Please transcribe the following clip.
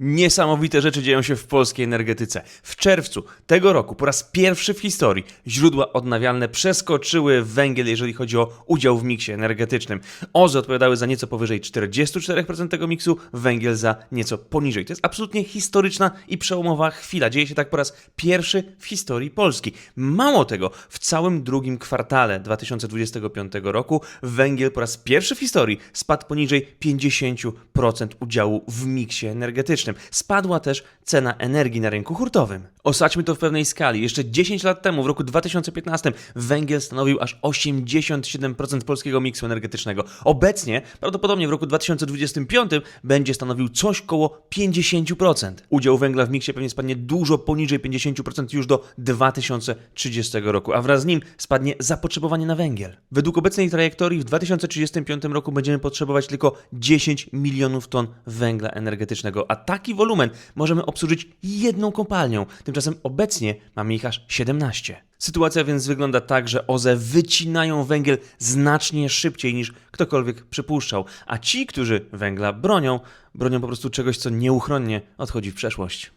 Niesamowite rzeczy dzieją się w polskiej energetyce. W czerwcu tego roku po raz pierwszy w historii źródła odnawialne przeskoczyły węgiel, jeżeli chodzi o udział w miksie energetycznym. OZE odpowiadały za nieco powyżej 44% tego miksu, węgiel za nieco poniżej. To jest absolutnie historyczna i przełomowa chwila. Dzieje się tak po raz pierwszy w historii Polski. Mało tego, w całym drugim kwartale 2025 roku węgiel po raz pierwszy w historii spadł poniżej 50% udziału w miksie energetycznym. Spadła też cena energii na rynku hurtowym. Osadźmy to w pewnej skali. Jeszcze 10 lat temu, w roku 2015, węgiel stanowił aż 87% polskiego miksu energetycznego. Obecnie, prawdopodobnie w roku 2025, będzie stanowił coś koło 50%. Udział węgla w miksie pewnie spadnie dużo poniżej 50% już do 2030 roku, a wraz z nim spadnie zapotrzebowanie na węgiel. Według obecnej trajektorii w 2035 roku będziemy potrzebować tylko 10 milionów ton węgla energetycznego, a taki wolumen możemy obsłużyć jedną kopalnią. Tymczasem obecnie mamy ich aż 17. Sytuacja więc wygląda tak, że OZE wycinają węgiel znacznie szybciej niż ktokolwiek przypuszczał, a ci, którzy węgla bronią, bronią po prostu czegoś, co nieuchronnie odchodzi w przeszłość.